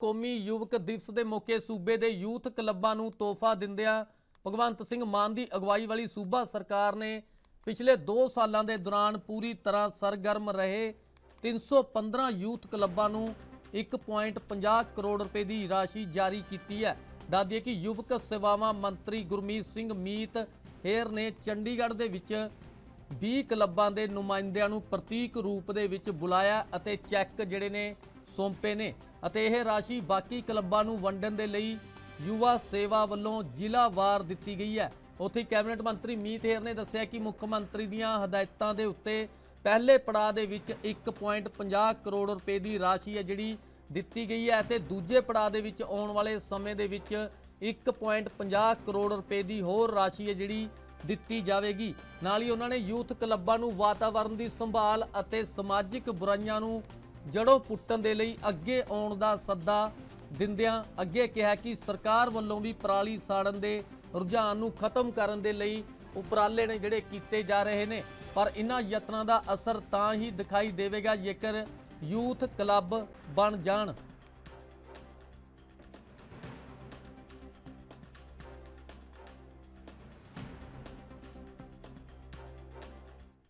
ਕੌਮੀ ਯੁਵਕ ਦਿਵਸ ਦੇ ਮੌਕੇ ਸੂਬੇ ਦੇ ਯੂਥ ਕਲੱਬਾਂ ਨੂੰ ਤੋਹਫਾ ਦਿੰਦਿਆਂ ਭਗਵੰਤ ਸਿੰਘ ਮਾਨ ਦੀ ਅਗਵਾਈ ਵਾਲੀ ਸੂਬਾ ਸਰਕਾਰ ਨੇ ਪਿਛਲੇ 2 ਸਾਲਾਂ ਦੇ ਦੌਰਾਨ ਪੂਰੀ ਤਰ੍ਹਾਂ ਸਰਗਰਮ ਰਹੇ। 315 ਯੂਥ ਕਲੱਬਾਂ ਨੂੰ 1.50 ਕਰੋੜ ਰੁਪਏ ਦੀ ਰਾਸ਼ੀ ਜਾਰੀ ਕੀਤੀ ਹੈ। ਦੱਸਦੀਏ ਕਿ ਯੁਵਕ ਸੇਵਾਵਾਂ ਮੰਤਰੀ ਗੁਰਮੀਤ ਸਿੰਘ ਮੀਤ ਹੇਰ ਨੇ ਚੰਡੀਗੜ੍ਹ ਦੇ ਵਿੱਚ 20 ਕਲੱਬਾਂ ਦੇ ਨੁਮਾਇੰਦਿਆਂ ਨੂੰ ਪ੍ਰਤੀਕ ਰੂਪ ਦੇ ਵਿੱਚ ਬੁਲਾਇਆ ਅਤੇ ਚੈੱਕ ਜਿਹੜੇ ਨੇ ਸੌਂਪੇ ਨੇ ਅਤੇ ਇਹ ਰਾਸ਼ੀ ਬਾਕੀ ਕਲੱਬਾਂ ਨੂੰ ਵੰਡਣ ਦੇ ਲਈ ਯੁਵਾ ਸੇਵਾ ਵੱਲੋਂ ਜ਼ਿਲ੍ਹਾਵਾਰ ਦਿੱਤੀ ਗਈ ਹੈ। ਉੱਥੇ ਕੈਬਨਿਟ ਮੰਤਰੀ ਮੀਤ ਹੇਰ ਨੇ ਦੱਸਿਆ ਕਿ ਮੁੱਖ ਮੰਤਰੀ ਦੀਆਂ ਹਦਾਇਤਾਂ ਦੇ ਉੱਤੇ ਪਹਿਲੇ ਪੜਾਅ ਦੇ ਵਿੱਚ 1.50 ਕਰੋੜ ਰੁਪਏ ਦੀ ਰਾਸ਼ੀ ਹੈ ਜਿਹੜੀ ਦਿੱਤੀ ਗਈ ਹੈ ਅਤੇ ਦੂਜੇ ਪੜਾਅ ਦੇ ਵਿੱਚ ਆਉਣ ਵਾਲੇ ਸਮੇਂ ਦੇ ਵਿੱਚ 1.50 ਕਰੋੜ ਰੁਪਏ ਦੀ ਹੋਰ ਰਾਸ਼ੀ ਹੈ ਜਿਹੜੀ ਦਿੱਤੀ ਜਾਵੇਗੀ। ਨਾਲ ਹੀ ਉਹਨਾਂ ਨੇ ਯੂਥ ਕਲੱਬਾਂ ਨੂੰ ਵਾਤਾਵਰਣ ਦੀ ਸੰਭਾਲ ਅਤੇ ਸਮਾਜਿਕ ਬੁਰਾਈਆਂ ਨੂੰ ਜੜੋਂ ਪੁੱਟਣ ਦੇ ਲਈ ਅੱਗੇ ਆਉਣ ਦਾ ਸੱਦਾ ਦਿੰਦਿਆਂ ਅੱਗੇ ਕਿਹਾ ਕਿ ਸਰਕਾਰ ਵੱਲੋਂ ਵੀ ਪਰਾਲੀ ਸਾੜਨ ਦੇ ਰੁਝਾਨ ਨੂੰ ਖਤਮ ਕਰਨ ਦੇ ਲਈ ਉਪਰਾਲੇ ਨੇ ਜਿਹੜੇ ਕੀਤੇ ਜਾ ਰਹੇ ਨੇ। ਪਰ ਇਹਨਾਂ ਯਤਨਾਂ ਦਾ ਅਸਰ ਤਾਂ ਹੀ ਦਿਖਾਈ ਦੇਵੇਗਾ ਜੇਕਰ ਯੂਥ ਕਲੱਬ ਬਣ ਜਾਣ।